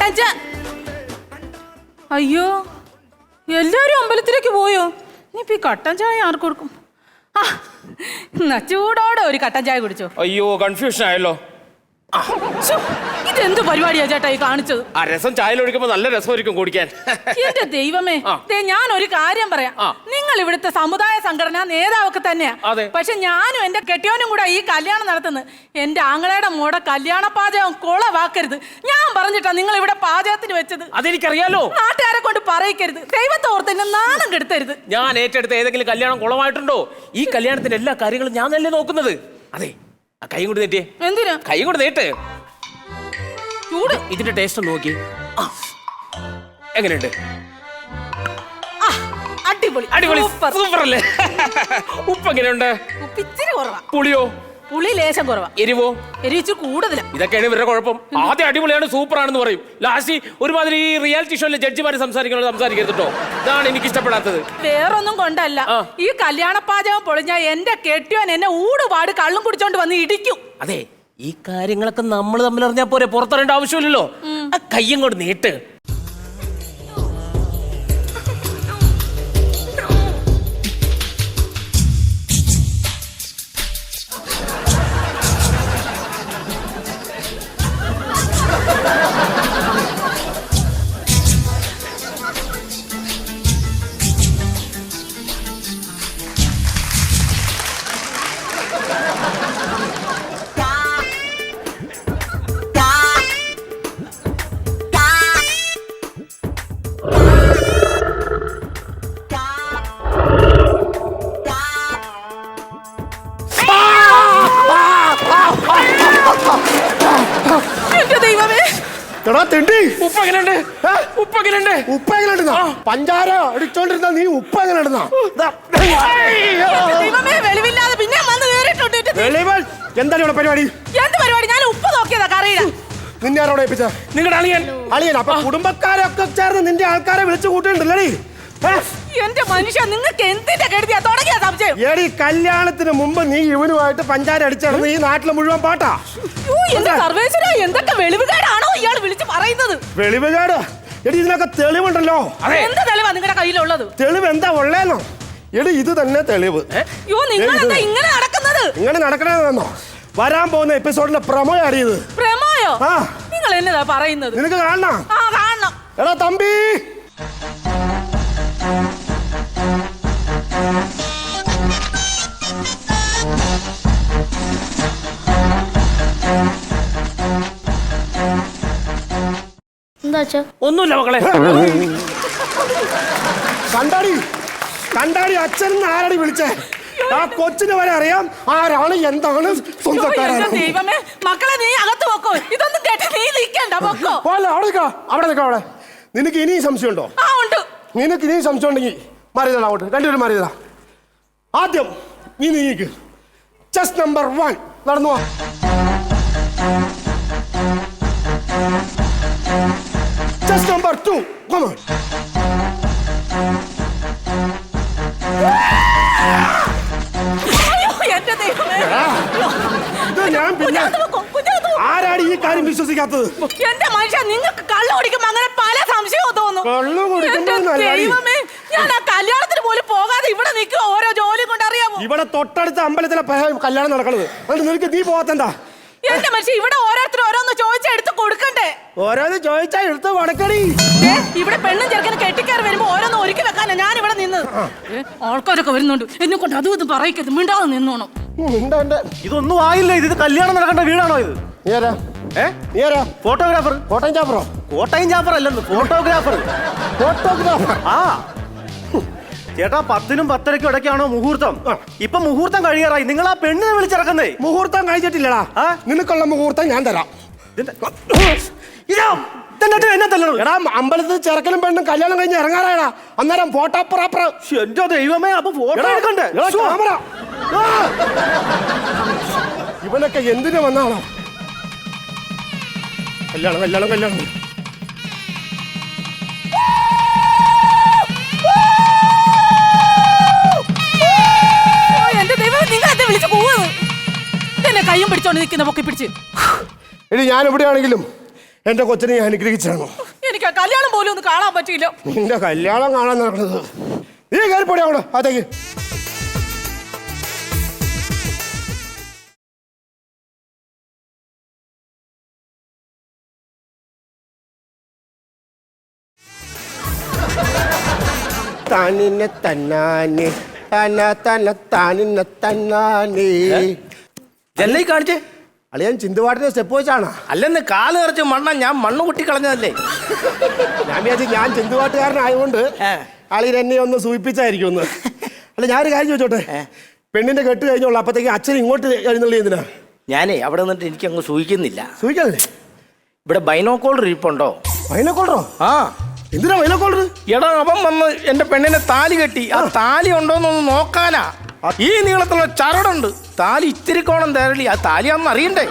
ചായ അയ്യോ എല്ലാരും അമ്പലത്തിലേക്ക് പോയോ? ഇനിയിപ്പോ ഈ കട്ടൻ ചായ ആർക്ക് കൊടുക്കും? ആ ചൂടോടെ ഒരു കട്ടൻ ചായ കുടിച്ചോ. അയ്യോ കൺഫ്യൂഷൻ ആയല്ലോ. ഇതെന്ത് പരിപാടിയാ ചേട്ടാ ഈ കാണിച്ചത്? ആ രസം ചായയിൽ ഒഴിക്കുമ്പോ നല്ല രസമായിരിക്കും കുടിക്കാൻ. എന്റെ ദൈവമേ. ദേ ഞാൻ ഒരു കാര്യം പറയാം. നിങ്ങൾ ഇവിടുത്തെ സമുദായ സംഘടന നേതാവൊക്കെ തന്നെയാ. പക്ഷെ ഞാനും എന്റെ കെട്ടിയോനും കൂടെ ഈ കല്യാണം നടത്തുന്നത് എന്റെ ആങ്ങളയുടെ മോടെ കല്യാണ പാചകം കൊളവാക്കരുത്. ഞാൻ പറഞ്ഞിട്ടാ നിങ്ങൾ ഇവിടെ പാചകത്തിന് വെച്ചത്. അതെനിക്കറിയാലോ. നാട്ടുകാരെ കൊണ്ട് പറയിക്കരുത്. ദൈവത്തെ ഓർത്ത് എന്നെ നാണം കെടുത്തരുത്. ഞാൻ ഏറ്റെടുത്ത ഏതെങ്കിലും കല്യാണം കുളമായിട്ടുണ്ടോ ഈ കല്യാണത്തിന്റെ എല്ലാ കാര്യങ്ങളും ഞാൻ തന്നെ നോക്കുന്നത്. അതെ കൈ കൊണ്ട് നീട്ടിയേ എന്തിനാ? കൈ കൊണ്ട് നീട്ട്. ചൂട്. ഇതിന്റെ ടേസ്റ്റ് ഒന്ന് നോക്കി. എങ്ങനെയുണ്ട്? അടിപൊളി. അടിപൊളി. സൂപ്പർ. അല്ലേ ഉപ്പ് എങ്ങനെയുണ്ട്? ഉപ്പ് ഇച്ചിരി കുറവാ. പുളിയോ? പുളി ലേശം കുറവാ. എരിവോ? എരിച്ചു കൂടുതലാ. ഇതൊക്കെയാണ് ഇവരുടെ കുഴപ്പം. ആദ്യം അടിപൊളിയാണ് സൂപ്പർ ആണെന്ന് പറയും. ലാസ്റ്റ് ഒരുമാതിരി ഈ റിയാലിറ്റി ഷോയിലെ ജഡ്ജിമാര് സംസാരിക്കുന്നത് സംസാരിക്കരുത് കേട്ടോ ഇതാണ് എനിക്ക് ഇഷ്ടപ്പെടാത്തത്. വേറൊന്നും കൊണ്ടല്ല. ഈ കല്യാണ പാചകം പൊളിഞ്ഞ എന്റെ കെട്ടിയോൻ എന്നെ ഊടുപാട് കള്ളും കുടിച്ചോണ്ട് വന്ന് ഇടിക്കും. അതെ ഈ കാര്യങ്ങളൊക്കെ നമ്മൾ തമ്മിൽ അറിഞ്ഞാൽ പോരെ പുറത്തറിയേണ്ട ആവശ്യമില്ലല്ലോ. ആ കയ്യും കൊണ്ട് നീട്ട്. പഞ്ചാര അടിച്ചോണ്ടിരുന്ന നീ ഉപ്പ എങ്ങനെ ഇടുന്ന? വെളിവില്ലാതെ പിന്നെ വന്ന് കേറിയിട്ടുണ്ട്. എന്താണ് ഇവിടെ പരിപാടി? എന്ത് പരിപാടി? ഞാൻ ഉപ്പ് നോക്കിയതാ കറിയില്ല നിന്നെ ആരോടെ ഏൽപ്പിച്ച? നിങ്ങളുടെ അളിയൻ. അളിയൻ അപ്പൊ കുടുംബക്കാരൊക്കെ ചേർന്ന് നിന്റെ ആൾക്കാരെ വിളിച്ചു കൂട്ടിണ്ടല്ലേ എന്റെ മനുഷ്യ നിങ്ങൾക്ക് എന്തിന്റെ കരുതിയാ തുടങ്ങിയ സംശയം. എടി കല്യാണത്തിന് മുമ്പ് നീ ഇവനുമായിട്ട് പഞ്ചാര അടിച്ചിടന്ന് ഈ നാട്ടിലെ മുഴുവൻ പാട്ടാ. സർവേശ്വര എന്തൊക്കെ വെളിവുകേടാണോ ഇയാൾ വിളിച്ചു പറയുന്നത്? വെളിവുകേട് എടി ഇതിനൊക്കെ തെളിവുണ്ടല്ലോ. അതെ. എന്ത് നിങ്ങളുടെ കയ്യിലുള്ളത്? തെളിവ് എന്താ ഉള്ളേന്നോ? എടി ഇത് തന്നെ തെളിവ്. അയ്യോ നിങ്ങൾ എന്താ ഇങ്ങനെ നടക്കുന്നത്? ഇങ്ങനെ നടക്കണെന്നോ? വരാൻ പോകുന്ന എപ്പിസോഡിന്റെ പ്രമോ അറിയത് പ്രമോയോ? ആ. നിങ്ങൾ എന്നതാ പറയുന്നത്? നിനക്ക് കാണണം? ആ കാണണം. എടാ തമ്പി! എന്താ ഒന്നുമില്ല മക്കളെ. കണ്ടാടി. കണ്ടാടി അച്ഛൻ ആരടി വിളിച്ചേ? ആ കൊച്ചിന് വരെ അറിയാം ആരാണ് എന്താണ് ദൈവമേ മക്കളെ നീ അകത്ത് ഇതൊന്നും കേട്ട് നീ നിൽക്കണ്ട പൊക്കോ. പോലെ അവിടെ നിൽക്കാം അവിടെ നിൽക്കാം അവിടെ. നിനക്ക് ഇനിയും സംശയമുണ്ടോ? ആ ഉണ്ട്. നിനക്ക് ഇനിയും സംശയം ഉണ്ടെങ്കിൽ മാറിയതാ അങ്ങോട്ട്. രണ്ടുപേരും മാറിയതാ ആദ്യം നീ നീക്ക്. ചെസ് നമ്പർ വൺ നടന്നു chess number two come on ദൈവമേ. ഇത് ഞാൻ പിന്നെ ആരാണ് ഈ കാര്യം വിശ്വസിക്കാത്തത്? എന്റെ മനുഷ്യ നിങ്ങൾക്ക് കള്ളു കുടിക്കുമ്പോ അങ്ങനെ പല സംശയവും തോന്നുന്നു കള്ളു എന്റെ. ദൈവമേ ഞാൻ ആ കല്യാണത്തിന് പോലും പോകാതെ ഇവിടെ നിൽക്കുക ഓരോ ജോലി കൊണ്ട് അറിയാമോ? ഇവിടെ തൊട്ടടുത്ത അമ്പലത്തിലെ പ- കല്യാണം നടക്കണത്. അതുകൊണ്ട് നിനക്ക് നീ പോകത്തണ്ട എന്റെ മനുഷ്യ ഇവിടെ ഓരോരുത്തർ ഓരോന്ന് ചോദിച്ചാ എടുത്ത് കൊടുക്കണ്ടേ? ഓരോന്ന് ചോദിച്ചാൽ എടുത്ത് കൊടുക്കണി ഇവിടെ പെണ്ണും ചെറുക്കനും കെട്ടിക്കാർ വരുമ്പോ ഓരോന്ന് ഒരുക്കി വെക്കാനാ ഞാൻ ഇവിടെ നിന്ന് ആൾക്കാരൊക്കെ വരുന്നുണ്ട്. എന്നെ കൊണ്ട് അതും ഇത് പറയിക്കരുത്. മിണ്ടാതെ നിന്നോണം. ഇതൊന്നും ആയില്ല? ഇത് കല്യാണം നടക്കേണ്ട വീടാണോ ഇത്? ഫോട്ടോഗ്രാഫർ. കോട്ടയം ചാപ്പറോ കോട്ടയം ചാപ്പർ അല്ലെന്ന് ഫോട്ടോഗ്രാഫർ. ഫോട്ടോഗ്രാഫർ. ആ. ചേട്ടാ പത്തിനും പത്തരയ്ക്കും ഇടയ്ക്കാണോ മുഹൂർത്തം? ഇപ്പൊ മുഹൂർത്തം കഴിയാറായി. നിങ്ങൾ ആ പെണ്ണിനെ വിളിച്ചിറക്കുന്നേ? മുഹൂർത്തം കഴിച്ചിട്ടില്ലടാ. ആ? നിനക്കുള്ള മുഹൂർത്തം ഞാൻ തരാം. ഇതാ, എന്നെ. എടാ അമ്പലത്തിൽ ചെറുക്കനും പെണ്ണും കല്യാണം കഴിഞ്ഞ് ഇറങ്ങാറായടാ. അന്നേരം ഫോട്ടോ പ്രാപ്ര എന്റെ ദൈവമേ അപ്പൊ ഫോട്ടോ എടുക്കണ്ടേ? ശ്ശോ. ഇവനൊക്കെ എന്തിനു വന്നാണോ? കല്യാണം കല്യാണം കല്യാണം. നിങ്ങൾ വിളിച്ചു വിളിച്ച് പോവുന്നത് എന്നെ കയ്യും പിടിച്ചോണ്ട് നിൽക്കുന്ന പൊക്കി പിടിച്ച്. എടി ഞാൻ എവിടെയാണെങ്കിലും എന്റെ കൊച്ചിനെ ഞാൻ അനുഗ്രഹിച്ചാണോ എനിക്ക് ആ കല്യാണം പോലും ഒന്ന് കാണാൻ പറ്റിയില്ല. നിന്റെ കല്യാണം കാണാൻ നടക്കുന്നത്. നീ കയറിപ്പോടി അവിടെ അതേക്ക് താനിന്നെ തന്നാനെ തന തന താനിന്നെ തന്നാനെ ജനലി കാണിച്ചേ. അളിയൻ ചിന്തുപാട്ടിന്റെ സ്റ്റെപ്പ് വെച്ചാണ്? അല്ലെന്ന് കാൽ നിറച്ച് മണ്ണ ഞാൻ മണ്ണ് കുട്ടി കളഞ്ഞതല്ലേ? ഞാൻ വിചാരിച്ചു ഞാൻ ചിന്തുപാട്ടുകാരനായതുകൊണ്ട്. അളിയൻ എന്നെ ഒന്ന് സൂചിപ്പിച്ചായിരിക്കും ഒന്ന്. അല്ല ഞാനൊരു കാര്യം ചോദിച്ചോട്ടെ? പെണ്ണിന്റെ കെട്ട് കഴിഞ്ഞോളൂ അപ്പത്തേക്ക് അച്ഛൻ ഇങ്ങോട്ട് എഴുന്നള്ളി എന്തിനാ? ഞാനേ അവിടെ നിന്നിട്ട് എനിക്ക് അങ്ങ് സൂചിക്കുന്നില്ല. സൂചിക്കാതെ ഇവിടെ ബൈനോക്കോളർ ഇരിപ്പുണ്ടോ? ബൈനോക്കോളറോ ആ. എന്തിനാ വൈനക്കോളർ എടാ അവൻ വന്ന് എന്റെ പെണ്ണിനെ താലി കെട്ടി. ആ താലി ഉണ്ടോന്നൊന്ന് നോക്കാനാ. ഈ നീളത്തിലുള്ള ചരടുണ്ട്. താലി ഇത്തിരി കോണം തരളി ആ താലിയാണെന്ന് അറിയണ്ടേ?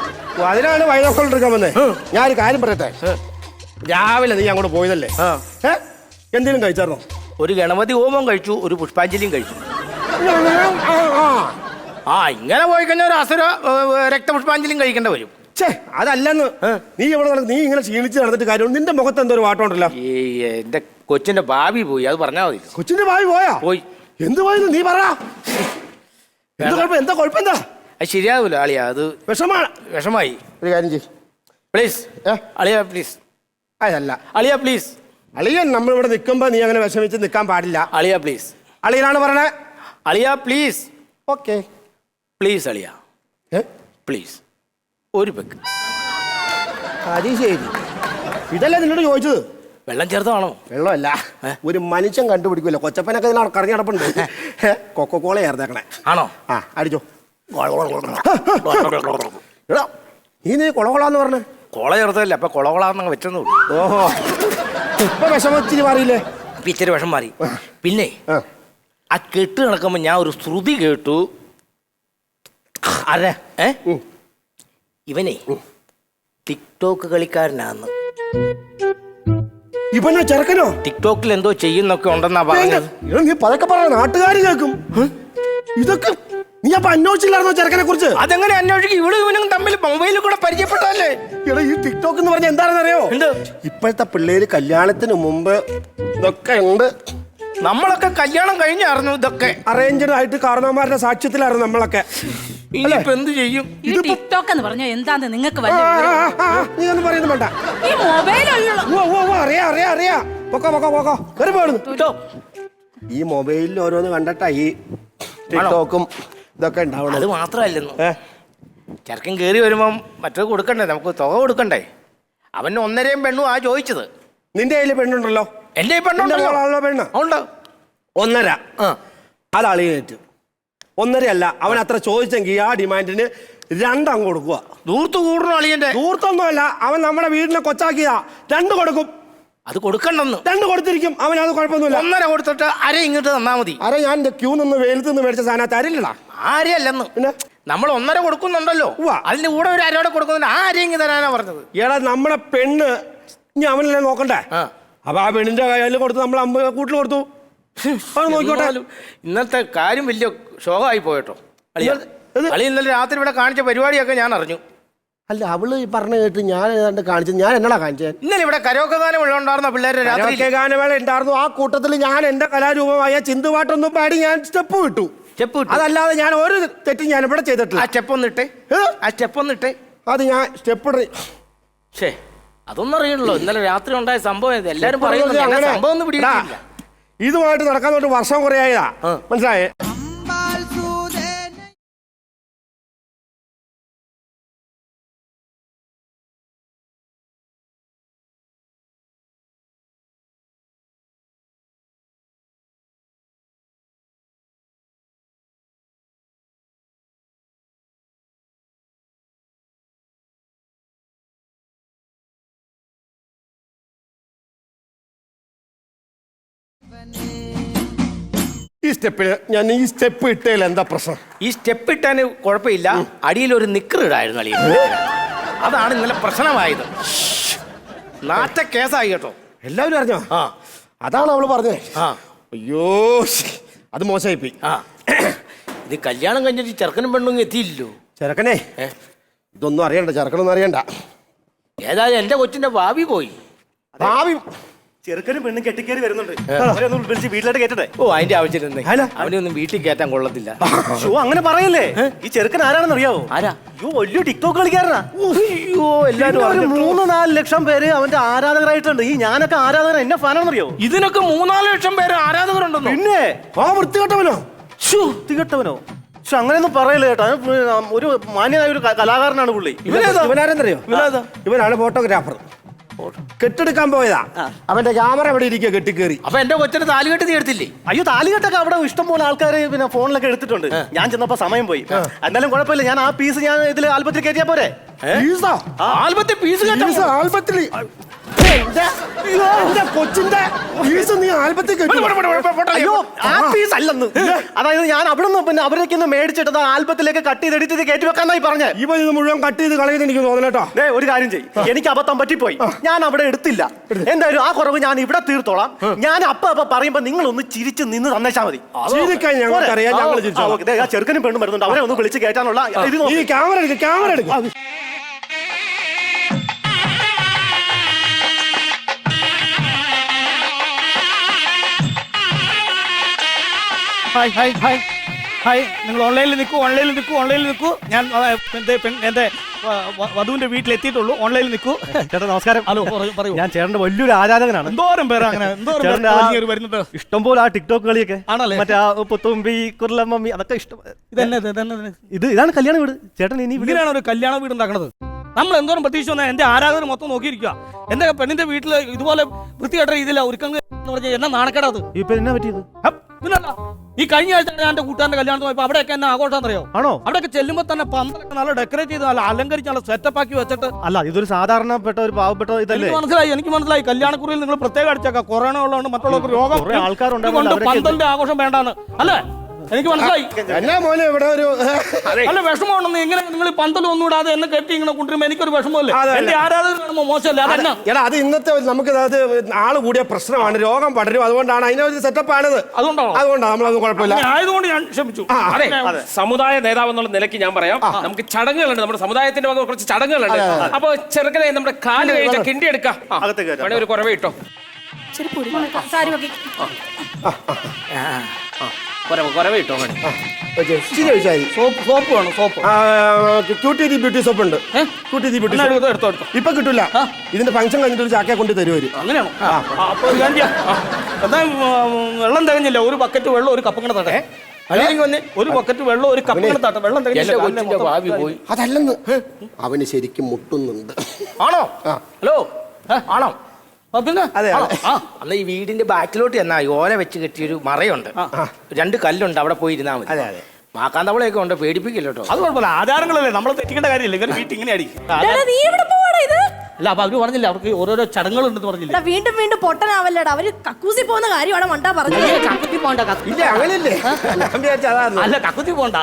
അതിനാണ് വൈനക്കോളർ എടുക്കാൻ വന്നേ. ഒരു കാര്യം പറയട്ടെ? രാവിലെ നീ അങ്ങോട്ട് പോയതല്ലേ? ആ. ഏ? കഴിച്ചായിരുന്നോ? ഒരു ഗണപതി ഹോമം കഴിച്ചു ഒരു പുഷ്പാഞ്ജലിയും കഴിച്ചു. ആ, ആ. ആ. ഇങ്ങനെ പോയി കഴിഞ്ഞാൽ ഒരു അസുര ഏ, ഏ, രക്തപുഷ്പാഞ്ജലിയും കഴിക്കേണ്ടി വരും. ഛേ അതല്ലെന്ന്. നീ ഇവിടെ നടന്ന് നീ ഇങ്ങനെ ക്ഷീണിച്ച് നടന്നിട്ട് കാര്യം നിന്റെ മുഖത്ത് എന്തോ ഒരു വാട്ടമുണ്ടല്ലോ. ഈ എന്റെ കൊച്ചിന്റെ ഭാവി പോയി അത് പറഞ്ഞാൽ മതി. കൊച്ചിന്റെ ഭാവി പോയാ? പോയി. എന്ത് പോയെന്ന് നീ പറ. എന്താ കുഴപ്പം? എന്താ കുഴപ്പം എന്താ അത് ശരിയാവൂല അളിയ അത് വിഷമാണ്. വിഷമായി. ഒരു കാര്യം ചെയ് പ്ലീസ്? അളിയ പ്ലീസ് അതല്ല. അളിയ പ്ലീസ് അളിയൻ നമ്മളിവിടെ നിൽക്കുമ്പോ നീ അങ്ങനെ വിഷമിച്ച് നിൽക്കാൻ പാടില്ല. അളിയ പ്ലീസ് അളിയനാണ് പറഞ്ഞേ? അളിയ പ്ലീസ് ഓക്കെ. പ്ലീസ് അളിയ. പ്ലീസ് ഒരു പെക്ക് അത് ശരി. ഇതല്ലേ നിന്നോട് ചോദിച്ചത്? വെള്ളം ചേർത്താണോ വെള്ളമല്ല. ഒരു മനുഷ്യൻ കണ്ടുപിടിക്കുമല്ലോ കൊച്ചപ്പനൊക്കെ ഇതിനാണ് കറങ്ങി നടപ്പുണ്ട്. കൊക്കക്കോള ചേർത്തേക്കണേ ആണോ? ആ അടിച്ചോ. എടാ നീ നീ കൊളകൊളാന്ന് പറഞ്ഞു? കൊള ചേർത്തല്ല അപ്പൊ കൊളകൊളാന്നങ്ങ് വെച്ചെന്നു ഓഹോ. ഇപ്പൊ വിഷമച്ചിരി മാറിയില്ലേ? അപ്പൊ ഇച്ചിരി വിഷം മാറി. പിന്നെ ആ. ആ കെട്ട് നടക്കുമ്പോ ഞാൻ ഒരു ശ്രുതി കേട്ടു. അരെ ഏ? ഇവനെ ടിക്ടോക്ക് കളിക്കാരനാന്ന്. ഇവനോ ചെറുക്കനോ? ടിക്ടോക്കിൽ എന്തോ ചെയ്യുന്നൊക്കെ ഉണ്ടെന്നാ പറഞ്ഞത്. എടാ, നീ പതൊക്കെ പറ നാട്ടുകാർ കേൾക്കും. ഇതൊക്കെ നീ അപ്പൊ അന്വേഷിച്ചില്ലായിരുന്നോ ചെറുക്കനെ കുറിച്ച്? അതെങ്ങനെ അന്വേഷിക്കും? ഇവിടെ ഇവനും തമ്മിൽ മൊബൈലിൽ കൂടെ പരിചയപ്പെട്ടല്ലേ എടാ ഈ ടിക്ടോക്ക് എന്ന് പറഞ്ഞ എന്താണെന്ന് അറിയോ എന്ത്? ഇപ്പോഴത്തെ പിള്ളേര് കല്യാണത്തിന് മുമ്പ് ഇതൊക്കെ ഉണ്ട്. നമ്മളൊക്കെ കല്യാണം കഴിഞ്ഞായിരുന്നു ഇതൊക്കെ. അറേഞ്ച്ഡ് ആയിട്ട് കാരണവന്മാരുടെ സാക്ഷ്യത്തിലായിരുന്നു നമ്മളൊക്കെ. ഇനിയിപ്പോ എന്ത് ചെയ്യും? ഈ ടിക്ടോക്ക് എന്ന് പറഞ്ഞാൽ എന്താന്ന് നിങ്ങൾക്ക് വല്ല നീ ഒന്നും പറയുന്നു വേണ്ട. ഈ മൊബൈൽ ഓ ഓ അറിയാ അറിയാ അറിയാ. പൊക്കോ പൊക്കോ പൊക്കോ. കയറി പോടുന്നു ഈ മൊബൈലിൽ ഓരോന്ന് കണ്ടിട്ടാ ഈ ടിക്ടോക്കും ഇതൊക്കെ ഉണ്ടാവണം അത് മാത്രമല്ലെന്ന്. ഏ? ചെറുക്കൻ കയറി വരുമ്പം മറ്റത് കൊടുക്കണ്ടേ? നമുക്ക് തുക കൊടുക്കണ്ടേ? അവന് ഒന്നരയും പെണ്ണു ആ ചോദിച്ചത്. നിന്റെ കയ്യിൽ പെണ്ണുണ്ടല്ലോ. എന്റെ ഈ നിന്റെ പെണ്ണുണ്ടല്ലോ മോളാണല്ലോ പെണ്ണ്. ഉണ്ട് ഒന്നര. ആ. അത് അളിയേറ്റ് ഒന്നരയല്ല. അവൻ അത്ര ചോദിച്ചെങ്കിൽ ആ ഡിമാൻഡിന് രണ്ടം കൊടുക്കുക. ദൂർത്ത് കൂടണോ അളിയന്റെ ദൂർത്തൊന്നുമല്ല അവൻ നമ്മുടെ വീടിനെ കൊച്ചാക്കിയതാ. രണ്ട് കൊടുക്കും. അത് കൊടുക്കണ്ടെന്ന്. രണ്ട് കൊടുത്തിരിക്കും. അവൻ അത് കുഴപ്പമൊന്നുമില്ല. ഒന്നര കൊടുത്തിട്ട് അര ഇങ്ങോട്ട് തന്നാ മതി. അര ഞാൻ ക്യൂ നിന്ന് വെയിലത്ത് നിന്ന് മേടിച്ച സാധനം തരില്ലടാ ആരെയല്ലെന്ന്. പിന്നെ? നമ്മൾ ഒന്നര കൊടുക്കുന്നുണ്ടല്ലോ. അതിന്റെ കൂടെ ഒരു അരയോടെ കൊടുക്കുന്നുണ്ട് ആ അര ഇങ്ങ് തരാനാ പറഞ്ഞത്. എടാ നമ്മുടെ പെണ്ണ് ഇനി അവനല്ലേ നോക്കണ്ടേ. അപ്പൊ ആ പെണ്ണിന്റെ കയ്യിൽ കൊടുത്ത് നമ്മൾ അമ്പ കൂട്ടിൽ കൊടുത്തു. നോക്കിക്കോട്ടെ. ഇന്നത്തെ കാര്യം വലിയ ശോകമായി പോയട്ടോ. അളി ഇന്നലെ രാത്രി ഇവിടെ കാണിച്ച പരിപാടിയൊക്കെ ഞാൻ അറിഞ്ഞു. അല്ല അവൾ പറഞ്ഞു കേട്ട് ഞാൻ ഏതാണ്ട് കാണിച്ചത് ഞാൻ എന്നാ കാണിച്ചത്? ഇന്നലെ ഇവിടെ കരോക്കെ ഗാനം ഉള്ളതുണ്ടായിരുന്ന പിള്ളേരെ രാത്രി ഗാനമേള ഉണ്ടായിരുന്നു. ആ കൂട്ടത്തിൽ ഞാൻ എന്റെ കലാരൂപമായ ചിന്തുപാട്ടൊന്നും പാടി ഞാൻ സ്റ്റെപ്പ് വിട്ടു. സ്റ്റെപ്പ്. അതല്ലാതെ ഞാൻ ഒരു തെറ്റും ഞാൻ ഇവിടെ ആ ചെയ്തിട്ടില്ല സ്റ്റെപ്പ് ഒന്നിട്ടെ? ആ സ്റ്റെപ്പ് ഒന്നിട്ടെ? അത് ഞാൻ സ്റ്റെപ്പ് ഷേ അതൊന്നും അറിയണല്ലോ ഇന്നലെ രാത്രി ഉണ്ടായ സംഭവം എല്ലാരും പറയുന്നു സംഭവം ഒന്നും പിടിയിട്ടില്ല. ഇതുമായിട്ട് നടക്കാൻ തൊട്ട് വർഷം കുറേ ആയതാ മനസ്സിലായേ? ഈ സ്റ്റെപ്പ് ഞാൻ ഈ സ്റ്റെപ്പ് ഇട്ടതിൽ എന്താ പ്രശ്നം? ഈ സ്റ്റെപ്പ് ഇട്ടാൻ കുഴപ്പമില്ല. അടിയിൽ ഒരു നിക്കർ ഇടായിരുന്നു അളിയ അതാണ് ഇന്നലെ പ്രശ്നമായത്. നാറ്റ കേസായി കേട്ടോ. എല്ലാവരും അറിഞ്ഞോ? ആ. അതാണ് അവൾ പറഞ്ഞത്. ആ. അയ്യോ. അത് മോശമായിപ്പോയി ആ. ഇത് കല്യാണം കഴിഞ്ഞിട്ട് ചെറുക്കനും പെണ്ണും എത്തിയില്ലല്ലോ. ചെറുക്കനെ ഇതൊന്നും അറിയണ്ട ചെറുക്കനൊന്നും അറിയണ്ട. ഏതായാലും എന്റെ കൊച്ചിന്റെ ഭാവി പോയി. ഭാവി ചെറുക്കനും പെണ്ണും കെട്ടിക്കേറി വരുന്നുണ്ട്. അവരെ ഒന്ന് വിളിച്ച് വീട്ടിലോട്ട് കേട്ടട്ടെ ഓ അതിന്റെ ആവശ്യം അല്ല. അവനെ ഒന്നും വീട്ടിൽ കേറ്റാൻ കൊള്ളത്തില്ല. ഷോ അങ്ങനെ പറയല്ലേ? ഈ ചെറുക്കൻ ആരാണെന്ന് അറിയാവോ ആരാ? അയ്യോ വലിയ ടിക്ടോക്ക് കളിക്കാരനാ. അയ്യോ എല്ലാരും മൂന്ന് നാല് ലക്ഷം പേര് അവന്റെ ആരാധകരായിട്ടുണ്ട്. ഈ ഞാനൊക്കെ ആരാധകൻ എന്നെ ഫാനാണെന്ന് അറിയോ ഇതിനൊക്കെ മൂന്നാൽ ലക്ഷം പേര് ആരാധകരുണ്ടെന്നോ? പിന്നെ? ആ വൃത്തികെട്ടവനോ? വൃത്തികെട്ടവനോ? പക്ഷെ അങ്ങനെയൊന്നും പറയല്ലേ കേട്ടോ. അവൻ ഒരു മാന്യനായ ഒരു കലാകാരനാണ് പുള്ളി. ഇവനാരെന്നറിയോ? ഇവനാണ് ഫോട്ടോഗ്രാഫർ. കെട്ടെടുക്കാൻ പോയതാ. അവന്റെ ക്യാമറ അവിടെ ഇരിക്കുക കെട്ടിക്കേറി. അപ്പൊ എന്റെ കൊച്ചിന് താലികെട്ട് നീ എടുത്തില്ലേ? അയ്യോ താലികെട്ടൊക്കെ അവിടെ ഇഷ്ടം പോലെ ആൾക്കാർ പിന്നെ ഫോണിലൊക്കെ എടുത്തിട്ടുണ്ട്. ഞാൻ ചെന്നപ്പോ സമയം പോയി. എന്നാലും കുഴപ്പമില്ല ഞാൻ ആ പീസ് ഞാൻ ഇതിൽ ആൽബത്തിൽ കയറ്റിയാ പോരെ? ആൽബത്തിൽ പീസ് കേട്ടോ കൊച്ചിന്റെ ഫീസ് നീ ആൽബത്തിൽ അയ്യോ ആ പീസ് അല്ലെന്ന് അതായത് ഞാൻ അവിടെ നിന്ന് പിന്നെ അവരൊക്കെ ഒന്ന് മേടിച്ചിട്ട് ആൽബത്തിലേക്ക് കട്ട് ചെയ്ത് എഡിറ്റ് ചെയ്ത് കയറ്റി വെക്കാന്നായി പറഞ്ഞേ. ഇവ ഇത് മുഴുവൻ കട്ട് ചെയ്ത് കളയുന്ന എനിക്ക് തോന്നലട്ടോ ദേ, ഒരു കാര്യം ചെയ്യും. എനിക്ക് അബദ്ധം പറ്റിപ്പോയി. ഞാൻ അവിടെ എടുത്തില്ല. എന്തായാലും ആ കുറവ് ഞാൻ ഇവിടെ തീർത്തോളാം. ഞാൻ അപ്പ അപ്പ പറയുമ്പോ നിങ്ങൾ ഒന്ന് ചിരിച്ച് നിന്ന് തന്നേച്ചാ മതി. ചെറുക്കനും പെണ്ണും വരുന്നുണ്ട്. അവരെ ഒന്ന് വിളിച്ച് കയറ്റാനുള്ള ഈ ക്യാമറ ക്യാമറ എടുക്ക. ഹായ് ഹായ് ഹായ് ഹായ് നിങ്ങൾ ഓൺലൈനിൽ നിൽക്കൂ ഓൺലൈനിൽ നിൽക്കൂ ഓൺലൈനിൽ നിൽക്കൂ. ഞാൻ എന്റെ വധുവിന്റെ വീട്ടിലെത്തിയിട്ടുള്ളൂ. ഓൺലൈനിൽ നിൽക്കൂ. ചേട്ടാ നമസ്കാരം. ഹലോ പറയൂ ഞാൻ ചേട്ടന്റെ വലിയൊരു ആരാധകനാണ്. എന്തോരം പേര് അങ്ങനെ എന്തോരം വരുന്നുണ്ട് ഇഷ്ടംപോലെ ആ ടിക്ടോക്ക് കളിയൊക്കെ. ആണല്ലേ? മറ്റേ ആ പുത്തുമ്പി കുർലമ്മി അതൊക്കെ ഇഷ്ടം. ഇതന്നെ ഇത് ഇതന്നെ ഇത്. ഇത് ഇതാണ് കല്യാണ വീട്. ചേട്ടൻ ഇനി വീടാണ് ഒരു കല്യാണ വീട് ഉണ്ടാക്കണത്. നമ്മൾ എന്തോരം പ്രതീക്ഷ വന്നാൽ എന്റെ ആരാധകർ മൊത്തം നോക്കിയിരിക്കുക എന്റെ പെണ്ണിന്റെ വീട്ടിൽ ഇതുപോലെ വൃത്തികെട്ട രീതിയിലാണ് ഒരുക്കങ്ങ് എന്ന് പറഞ്ഞാൽ എന്നാ നാണക്കേടാ അത്? ഇപ്പൊ എന്നാ പറ്റിയത്? പിന്നല്ല ഈ കഴിഞ്ഞ ആഴ്ച ഞാൻ എന്റെ കൂട്ടുകാരന്റെ കല്യാണത്തിന് പോയപ്പോ അവിടെയൊക്കെ എന്നെ ആഘോഷം അറിയോ ആണോ? അവിടെയൊക്കെ ചെല്ലുമ്പോ തന്നെ പന്തലൊക്കെ നല്ല ഡെക്കറേറ്റ് ചെയ്ത് നല്ല അലങ്കരിച്ച് നല്ല സെറ്റപ്പ് ആക്കി വെച്ചിട്ട് അല്ല ഇതൊരു സാധാരണപ്പെട്ട ഒരു പാവപ്പെട്ട ഇതല്ലേ? മനസ്സിലായി എനിക്ക് മനസ്സിലായി. കല്യാണക്കുറിയിൽ നിങ്ങൾ പ്രത്യേകം അടിച്ചേക്കാം. കൊറോണ ഉള്ളതുകൊണ്ട് മറ്റുള്ളവർക്ക് രോഗം അവരൊക്കെ പന്തലിന്റെ ആഘോഷം വേണ്ടാന്ന്. അല്ലേ? എനിക്ക് മനസ്സിലായി. എന്നാ മോനെ ഇവിടെ ഒരു അല്ല വിഷമമുണ്ടെന്ന് എങ്ങനെ നിങ്ങൾ പന്തൽ ഒന്നും ഇടാതെ എന്നെ കെട്ടി ഇങ്ങനെ കൊണ്ടുവരുമ്പോ എനിക്കൊരു വിഷമമല്ലേ. എന്റെ ആരാധന കാണുമ്പോ മോശമല്ലേ അതെന്നാ? എടാ അത് ഇന്നത്തെ നമുക്ക് അത് ആൾ കൂടിയ പ്രശ്നമാണ്. രോഗം പടരും. അതുകൊണ്ടാണ് അതിനെ ഒരു സെറ്റപ്പ് ആണിത്. അതുകൊണ്ടാണോ അതുകൊണ്ടാണ് നമ്മളത് കുഴപ്പമില്ല. ആയതുകൊണ്ട് ഞാൻ ക്ഷമിച്ചു. അതെ. സമുദായ നേതാവ് എന്നുള്ള നിലയ്ക്ക് ഞാൻ പറയാം. നമുക്ക് ചടങ്ങുകളുണ്ട്. നമ്മുടെ സമുദായത്തിന്റെ വക കുറച്ച് ചടങ്ങുകളുണ്ട്. അപ്പൊ ചെറുക്കനെ നമ്മുടെ കാൽ കഴിഞ്ഞ കിണ്ടി എടുക്കാം. ഒരു കുറവ് കിട്ടോ ശരി സാരി ബ്യൂട്ടി സോപ്പ്. ഉണ്ട് ഇപ്പൊ കിട്ടില്ല ഇതിന്റെ ഫംഗ്ഷൻ കഴിഞ്ഞിട്ട് ഒരു ചാക്ക കൊണ്ട് തരുവരും അങ്ങനെയാണോ? എന്നാ വെള്ളം തികഞ്ഞില്ല. ഒരു ബക്കറ്റ് വെള്ളം ഒരു കപ്പും കൂടെ തട്ടെ. അല്ലെങ്കിൽ ഒരു ബക്കറ്റ് വെള്ളം ഒരു കപ്പും കൂടെ തട്ടെ. വെള്ളം ഭാവി പോയി. അതല്ലെന്ന്. അവന് ശരിക്കും മുട്ടുന്നുണ്ട്. ആണോ? ഹലോ? ആണോ? പിന്നെ? അതെ, അല്ല ഈ വീടിന്റെ ബാക്കിലോട്ട് തന്നെ ഓല വെച്ച് കെട്ടിയൊരു മറയുണ്ട്. രണ്ട് കല്ലുണ്ട് അവിടെ പോയി ഇരുന്നാ മതി. അതെ, അതെ. മാക്കാന്തവളയൊക്കെ ഉണ്ട് പേടിപ്പിക്കില്ല കേട്ടോ. അത് കുഴപ്പമില്ല. ആചാരങ്ങളല്ലേ? നമ്മൾ തെറ്റിക്കേണ്ട കാര്യമില്ല. ഇവർ വീട്ടിൽ ഇങ്ങനെ അടിക്കും അല്ല അപ്പൊ അവർ പറഞ്ഞില്ല അവർക്ക് ഓരോരോ ചടങ്ങുകളുണ്ടെന്ന് പറഞ്ഞില്ല? വീണ്ടും വീണ്ടും പൊട്ടനാവല്ലടാ. അവർ കക്കൂസി പോകുന്ന കാര്യമാണ് മണ്ടാ പറഞ്ഞത്. കക്കുത്തി പോണ്ട കക്കുത്തി ഇല്ല അങ്ങനെയല്ലേ? ഞാൻ വിചാരിച്ച അതാണ് അല്ല കക്കുത്തി പോണ്ട.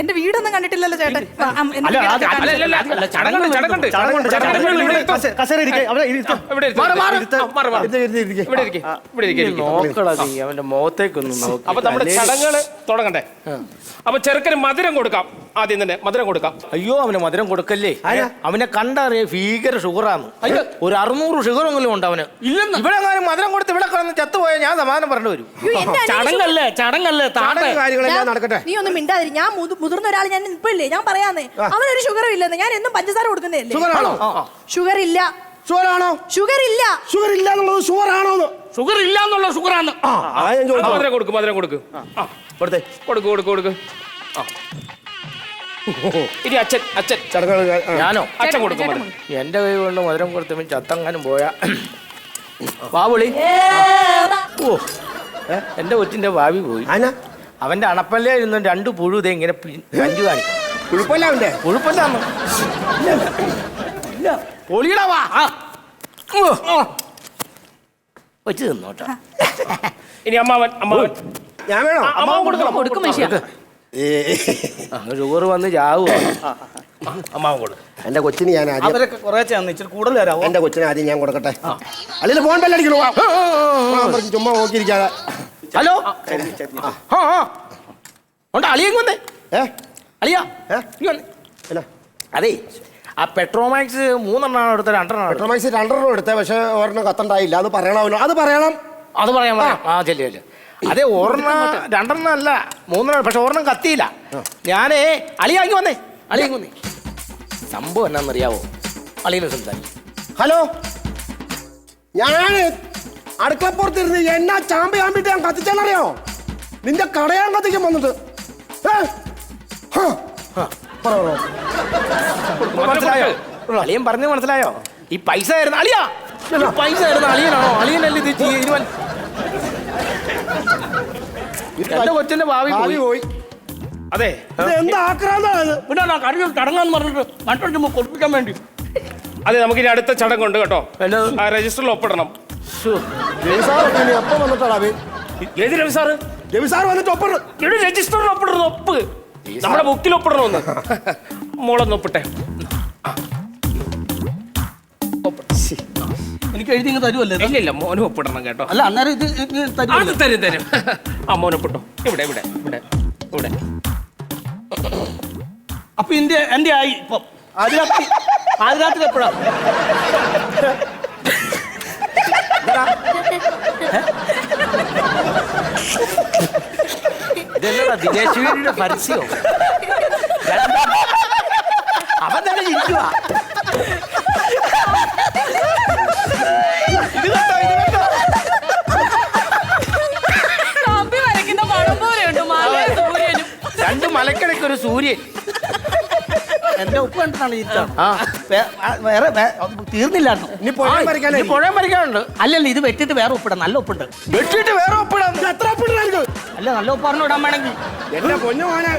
എന്റെ വീടൊന്നും കണ്ടിട്ടില്ലല്ലോ ചേട്ടൻ. ആ, അം, എന്റെ അല്ല, വീടൊക്കെ അത് അല്ല, അല്ല, അല്ല, അല്ല, ചടങ്ങുണ്ട് ചടങ്ങുണ്ട് ചടങ്ങുണ്ട് ചടങ്ങുകൾ ഇവിടെ കസേ- കസേര ഇരിക്കെ അവിടെ ഇരുത്തോ. ഇവിടെ ഇരുത്ത്, മാറ്, മാറ്. ഇരുത്ത്. ആ, മാറ്, മാറ്. ഇത് ഇത് ഇരിക്ക്. ഇവിടെ ഇരിക്ക് ഇവിടെ ഇരിക്ക്, ഇരിക്ക്. നോക്കടാ നീ അവന്റെ മുഖത്തേക്കൊന്നും നോക്ക്. അപ്പൊ നമ്മുടെ ചടങ്ങുകൾ തുടങ്ങണ്ടേ? അപ്പൊ ചെറുക്കന് മധുരം കൊടുക്കാം. ആദ്യം തന്നെ മധുരം കൊടുക്കാം. അയ്യോ അവന് മധുരം കൊടുക്കല്ലേ? അവനെ കണ്ടറിയ ഭീകര ഷുഗറാന്ന്. ഒരു അറുന്നൂറ് ഷുഗർ എങ്കിലും ഉണ്ട് അവന്. ഇല്ലെന്ന്. ഇവിടെ എങ്ങാനും മധുരം കൊടുത്ത് ഇവിടെ കിടന്ന് ചത്തുപോയാൽ ഞാൻ സമാധാനം പറഞ്ഞു വരും അയ്യോ, എന്റെ ചടങ്ങല്ലേ ചടങ്ങല്ലേ താട്ടെ ചടങ്ങ് കാര്യങ്ങളെല്ലാം നടക്കട്ടെ. നീ ഒന്നും മിണ്ടാതിരി. ഞാൻ മുതു- മുതിർന്ന ഒരാൾ ഞാൻ ഇപ്പില്ലേ ഞാൻ പറയാന്നേ. അവനൊരു ഷുഗറും ഇല്ലെന്ന്. ഞാൻ എന്നും പഞ്ചസാര കൊടുക്കുന്നതല്ലേ? ഷുഗർ ആണോ ഷുഗർ ഇല്ല ഷുഗറാണോ? ഷുഗർ ഇല്ല ഷുഗർ ഇല്ല എന്നുള്ളത് ഷുഗർ ആണോ ഷുഗർ ഇല്ല എന്നുള്ള ഷുഗറാണ് ആ ഞാൻ ആ, മധുരം കൊടുക്കും മധുരം കൊടുക്കും. ആ. കൊടുത്തേ. കൊടുക്ക് കൊടുക്ക് കൊടുക്ക്. ആ. ഇനി അച്ഛൻ അച്ഛൻ. ചടങ്ങ്. ഞാനോ? അച്ഛൻ കൊടുക്കും മധുരം എന്റെ കൈ കൊണ്ട് മധുരം കൊടുത്തവൻ ചത്തങ്ങാനും പോയാ. വാവിളി ഓ ഏ, എന്റെ കൊച്ചിന്റെ വാവി പോയി. ആന? അവന്റെ അണപ്പല്ലേ ഇരുന്ന് രണ്ട് പുഴു ഇതേ ഇങ്ങനെ പി- പഞ്ചു കാണിക്കും. കുഴപ്പമില്ല അവന്റെ? പൊളിയടാ വാ. ആ. ഉവ്വ്. ആ. വെച്ച് തിന്നോട്ടോ. ഇനി അമ്മാവൻ അമ്മാവൻ. ഞാൻ വേണോ? ആ, അമ്മാവൻ കൊടുക്കണം. കൊടുക്കും മനുഷ്യ. ഷുഗർ വന്ന് ചാവുക അമ്മാവൻ കൊടുക്കും എന്റെ കൊച്ചിന് ഞാൻ ആദ്യം അവരൊക്കെ കുറെ ചേർന്ന് ഇച്ചിരി കൂടുതൽ തരാമോ എന്റെ കൊച്ചിന് ആദ്യം ഞാൻ കൊടുക്കട്ടെ. അല്ലെങ്കിൽ ഫോൺ ബെല്ലടിക്കണോ ചുമ്മാ നോക്കിയിരിക്കാതെ. ഹലോ? ഉണ്ട് അളിയൻ വന്നേ? ഏ? അളിയാ ഏ? ഇങ്ങ് വന്നേ. എന്നാ? അതേ ആ പെട്രോമാക്സ് മൂന്നെണ്ണാണോ എടുത്ത രണ്ടെണ്ണം എടുത്തത്. പെട്രോമാക്സ് രണ്ടെണ്ണം എടുത്തേ പക്ഷെ ഒരെണ്ണം കത്തണ്ടായില്ല. അത് പറയണമല്ലോ. അത് പറയണം. അത് പറയാൻ പറയാം ആ ചെല്ലു ചെല്ലു. അതെ ഓർണ രണ്ടെണ്ണം അല്ല മൂന്നെണ്ണം പക്ഷെ ഓർണം കത്തിയില്ല. ഞാനേ അളിയാക്കി വന്നേ. അളിയാക്കി വന്നേ. സംഭവം എന്നാന്നറിയാവോ? അളിയനെ സംസാരിക്കും. ഹലോ? ഞാൻ അടുക്കളപ്പുറത്തിരുന്ന് എന്നാ ചാമ്പി ചാമ്പിട്ട് ഞാൻ കത്തിച്ചെന്നറിയോ നിന്റെ കടയാൻ കത്തിക്കാൻ വന്നത് അളിയും പറഞ്ഞു പറ, പറ. മനസ്സിലായോ? അളിയൻ പറഞ്ഞു മനസ്സിലായോ? ഈ പൈസ ആയിരുന്നു അളിയാ. ഈ പൈസ ആയിരുന്നു അളിയനാണോ? അളിയനല്ലേ വൻ- എന്റെ കൊച്ചിന്റെ ഭാവി ഭാവി പോയി. പോയി. അതെ. എന്ത് ആക്രാന്താണ് പിന്നെ കടങ്ങാന്ന് പറഞ്ഞിട്ട് മറ്റൊരു കൊടുപ്പിക്കാൻ വേണ്ടി. അതെ നമുക്ക് ഇനി അടുത്ത ചടങ്ങുണ്ട് കേട്ടോ. ആ രജിസ്റ്ററിൽ ഒപ്പിടണം. എപ്പോ വന്നിട്ടാടാ അവൻ? ഏത് രവി സാറ്? രവി സാർ വന്നിട്ട് ഒപ്പറ് ഇവിടെ രജിസ്റ്ററിൽ ഒപ്പിടണം ഒപ്പ്. നമ്മുടെ ബുക്കിൽ ഒപ്പിടണമെന്ന്. മോളൊന്ന് ഒപ്പിട്ടെ. എനിക്ക് എഴുതി ഇങ്ങ് തരുമല്ലേ ഇത്? ഇല്ല ഇല്ല മോനും ഒപ്പിടണം കേട്ടോ. അല്ല അന്നേരം ഇത് തരും അത് തരുമല്ലേ തരും തരും. ആ മോനെ ഒപ്പിട്ടോ. ഇവിടെ ഇവിടെ ഇവിടെ ഇവിടെ. അപ്പൊ ഇന്ത്യ എന്റെ ആയി ഇപ്പൊ. ആദ്യരാത്രി ആദ്യരാത്രി എപ്പോഴാ? ഇതെന്താ? ദിനേശ് വീടിന്റെ പരസ്യോ? അവൻ തന്നെ ചിരിക്കുവാ മലക്കിടയ്ക്ക് ഒരു സൂര്യൻ. എന്റെ ഉപ്പ് കണ്ടിട്ടാണ് ചിരിച്ചത് വേറെ വേ- തീർന്നില്ലായിരുന്നു. ഇനി വരയ്ക്കാനുണ്ട് അല്ലല്ല ഇത് വെട്ടിട്ട് വേറെ ഉപ്പിടാം. നല്ല ഉപ്പുണ്ട് വെട്ടിട്ട് വേറെ ഒപ്പിടാം എത്ര അല്ല നല്ല ഉപ്പാറിന് ഇടാൻ വേണമെങ്കിൽ. എന്റെ പൊന്നു മോനെ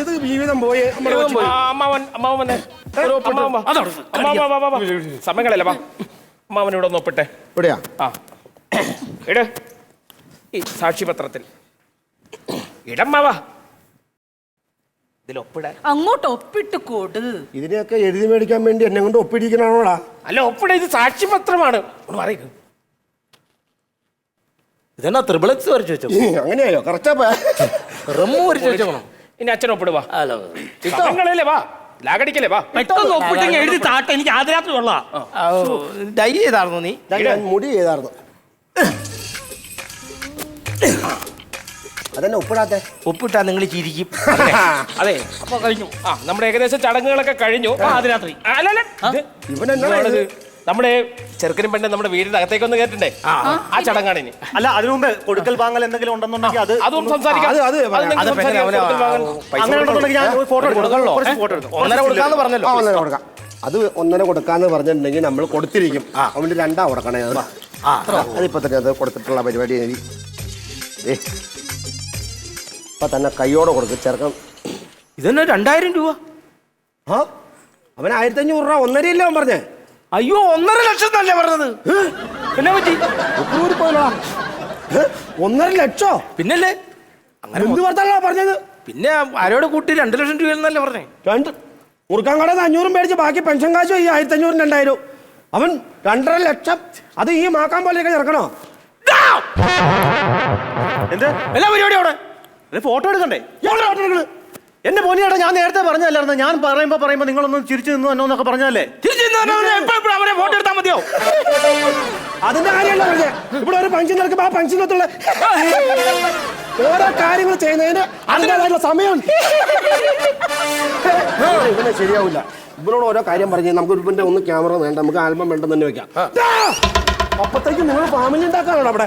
ഇത് ജീവിതം പോയി. നമ്മുടെ കൊച്ചു. ആ, അമ്മാവൻ അമ്മാവൻ വന്നേ ഒരു ഒപ്പിട്ട്. അമ്മാവൻ, വാ, വാ, വാ, വാ. സമയങ്ങളല്ല വാ. അമ്മാവൻ ഇവിടെ ഒന്ന് ഒപ്പിട്ടെ. ഇവിടെയാ? ആ. ഇട് ഈ സാക്ഷിപത്രത്തിൽ. ഇടമ്മാവാ ഇതിൽ ഒപ്പിടാൻ അങ്ങോട്ട് ഒപ്പിട്ട് കൊടു. ഇതിനെയൊക്കെ എഴുതി മേടിക്കാൻ വേണ്ടി എന്നെ കൊണ്ട് ഒപ്പിടിക്കണോടാ അല്ല ഒപ്പിട ഇത് സാക്ഷിപത്രമാണ്. ഒന്ന് പറയൂ ഇതെന്നാ ത്രിബിളക്സ് വരച്ചു വെച്ചോ അങ്ങനെയായോ? കറക്റ്റാ റമ്മു വരച്ചു വെച്ചോണം ഇനി അച്ഛൻ ഒപ്പിടുവാ ഹലോ. വാ. ലാഗടിക്കല്ലേ വാ. പെട്ടെന്ന് ഒപ്പിട്ടെങ്കിൽ എഴുതി താട്ടെ. എനിക്ക് ആദ്യരാത്രി ഉള്ള ഡൈ ചെയ്തായിരുന്നു നീ? മുടി ചെയ്തായിരുന്നു. അതെന്നെ ഒപ്പിടാത്തെ ഒപ്പിട്ടാ നിങ്ങൾ ചിരിക്കും. അതെ. അപ്പൊ കഴിഞ്ഞു. ആ നമ്മുടെ ഏകദേശം ചടങ്ങുകളൊക്കെ കഴിഞ്ഞു. ആ, അല്ല അല്ല. ഇത് ഇവൻ. ഇത്? നമ്മുടെ ചെറുക്കനും പെണ്ണും നമ്മുടെ വീടിന്റെ അകത്തേക്ക് ഒന്ന് കേട്ടിണ്ടേ ആ ചടങ്ങാണ് ഇനി അല്ല അതിനു മുമ്പ് കൊടുക്കൽ വാങ്ങൽ എന്തെങ്കിലും ഉണ്ടെന്നുണ്ടെങ്കിൽ അത് അതും സംസാരിക്കാം. അത് അത് അത് നിങ്ങൾക്ക് അത് സംസാരിക്കാം. അവനെ കൊടുക്കൽ വാങ്ങൽ. അങ്ങനെ ഉണ്ടെന്നുണ്ടെങ്കിൽ ഞാൻ ഫോട്ടോ കൊടുക്കണല്ലോ. എടുക്കാം ഫോട്ടോ എടുക്കാം. ഒന്നര കൊടുക്കാന്ന് പറഞ്ഞല്ലോ. ആ ഒന്നര കൊടുക്കാം. അത് ഒന്നര കൊടുക്കാന്ന് പറഞ്ഞിട്ടുണ്ടെങ്കിൽ നമ്മൾ കൊടുത്തിരിക്കും. അവന്റെ രണ്ടാ കൊടുക്കണേ. അത് ആ. അതിപ്പോ തന്നെ അത് കൊടുത്തിട്ടുള്ള പരിപാടി ഏ ഇപ്പൊ തന്നെ കൈയോടെ കൊടുക്കും ചെറുക്കം ഇതന്നെ രണ്ടായിരം രൂപ? ആ അവൻ ആയിരത്തി അഞ്ഞൂറ് രൂപ ഒന്നരയില്ലേ അവൻ പറഞ്ഞേ? അയ്യോ ഒന്നര ലക്ഷം തന്നെ പറഞ്ഞത്? എന്നാ പറ്റി? ഉപ്പൂരി പോയല്ലോ ഒന്നര ലക്ഷോ? പിന്നല്ലേ? അങ്ങനെ എന്ത് വർത്താനാ പറഞ്ഞത്? പിന്നെ ആരോട് കൂട്ടി രണ്ട് ലക്ഷം രൂപ എന്നല്ലേ പറഞ്ഞേ? രണ്ട് മുറുക്കാൻ കടന്ന് അഞ്ഞൂറും മേടിച്ച് ബാക്കി പെൻഷൻ കാശും ഈ ആയിരത്തി അഞ്ഞൂറും രണ്ടായിരം അവൻ രണ്ടര ലക്ഷം. അത് ഈ മാക്കാൻ പോലെയൊക്കെ ചേർക്കണോ എന്ത്? എല്ലാ പരിപാടി അവിടെ? ഫോട്ടോ എടുക്കണ്ടേ? എന്റെ പോനിയേട്ടാ ഞാൻ നേരത്തെ പറഞ്ഞല്ലായിരുന്നു ഞാൻ പറയുമ്പോ പറയുമ്പോ നിങ്ങളൊന്നും ചിരിച്ചു നിന്നു എന്നോ എന്നൊക്കെ പറഞ്ഞല്ലേ അവരെ ഫോട്ടോ എടുത്താൽ മതിയോ? അതിന്റെ കാര്യമല്ല പറഞ്ഞേ. ഇവിടെ ഒരു ഫംഗ്ഷൻ നടക്കുമ്പോ ആ ഫംഗ്ഷനകത്തുള്ള ഓരോ കാര്യങ്ങൾ ചെയ്യുന്നതിന് അതിന്റെതായിട്ടുള്ള സമയമുണ്ട്. ഇവനെ ശരിയാവില്ല. ഇവനോട് ഓരോ കാര്യം പറഞ്ഞു നമുക്ക് ഇവന്റെ ഒന്ന് ക്യാമറ വേണ്ട നമുക്ക് ആൽബം വേണ്ടെന്ന് തന്നെ വെക്കാം. അപ്പത്തേക്കും നിങ്ങൾ ഫാമിലി ഉണ്ടാക്കാനാണ് അവിടെ?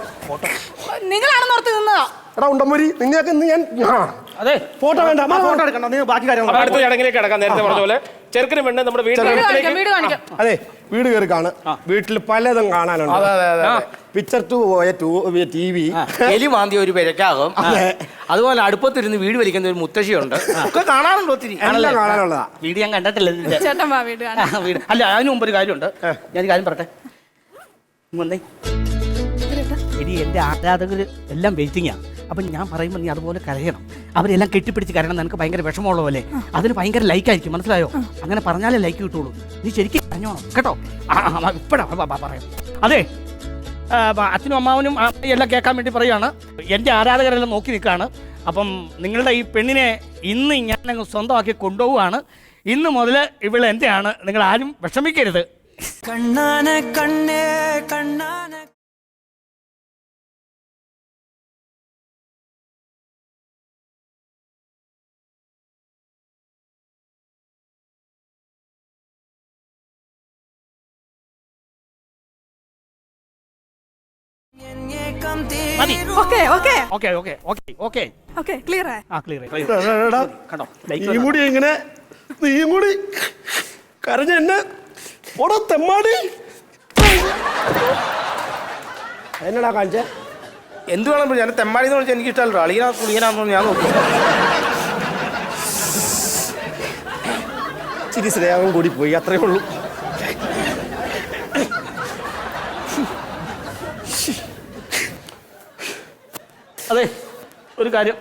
നിങ്ങളാണെന്ന് ഓർത്ത് നിന്നതാ. എടാ ഉണ്ടമ്പൂരി നിന്നെയൊക്കെ ഇന്ന് ഞാൻ ആ. അതെ. ഫോട്ടോ വേണ്ട. ഫോട്ടോ എടുക്കണ്ട. ബാക്കി അടുത്ത ചടങ്ങിലേക്ക് കിടക്കാം. നേരത്തെ പറഞ്ഞ പോലെ ചെറുക്കനും വേണ്ട നമ്മുടെ വീട് കാണിക്കാം വീട്ടിലേക്ക് വീട് കാണിക്കാം. അതെ വീട് കയറി കാണ്. വീട്ടിൽ പലതും കാണാനുണ്ട്. പിക്ചർ ടു പോയ ടു ടി വി എലി മാന്തി ഒരു പെരക്കാകും. അതുപോലെ അടുപ്പത്തിരുന്ന് വീട് വലിക്കുന്ന ഒരു മുത്തശ്ശിയുണ്ട്. ഒക്കെ കാണാറുണ്ട് ഒത്തിരി. കാണാനുള്ളതാ. വീട് ഞാൻ കണ്ടിട്ടില്ല അല്ല അതിന് മുമ്പ് ഒരു കാര്യമുണ്ട്. ഞാൻ കാര്യം പറട്ടെ വന്നേ. എടി എന്റെ ആരാധകർ എല്ലാം വെയിറ്റിംഗാ അപ്പം ഞാൻ പറയുമ്പോൾ നീ അതുപോലെ കരയണം. അവരെല്ലാം കെട്ടിപ്പിടിച്ച് കരയണം. നിനക്ക് ഭയങ്കര വിഷമമുള്ള പോലെ. അതിന് ഭയങ്കര ലൈക്ക് ആയിരിക്കും. മനസ്സിലായോ? അങ്ങനെ പറഞ്ഞാലേ ലൈക്ക് കിട്ടുള്ളൂ. നീ ശരിക്കും പറഞ്ഞോണം കേട്ടോ? ഇപ്പഴാ പറയാം. അതെ. അച്ഛനും അമ്മാവനും എല്ലാം കേൾക്കാൻ വേണ്ടി പറയുകയാണ് എന്റെ ആരാധകരെല്ലാം നോക്കി നിൽക്കുകയാണ്. അപ്പം നിങ്ങളുടെ ഈ പെണ്ണിനെ ഇന്ന് ഞാനങ്ങ് സ്വന്തമാക്കി കൊണ്ടുപോവുകയാണ്. ഇന്ന് മുതൽ ഇവൾ എന്റെയാണ്. നിങ്ങൾ ആരും വിഷമിക്കരുത്. കണ്ണാന കണ്ണേ കണ്ണാന മതി. Okay okay. Okay okay okay okay. Okay clear ആ ക്ലിയർ കണ്ടോ? നീയും കൂടി ഇങ്ങനെ നീയും കൂടി കരഞ്ഞ എന്നെ ഓടാ തെമ്മാടി. എന്നടാ കാണിച്ചേ? എന്ത് വേണം ഞാൻ തെമ്മാടി എന്ന് പറഞ്ഞാൽ എനിക്ക് ഇഷ്ടമല്ലോ അളിയനാ കുളിയനാന്ന് ഞാൻ നോക്കി. ചിരി സ്നേഹം കൂടി പോയി അത്രയേ ഉള്ളൂ. അതെ ഒരു കാര്യം.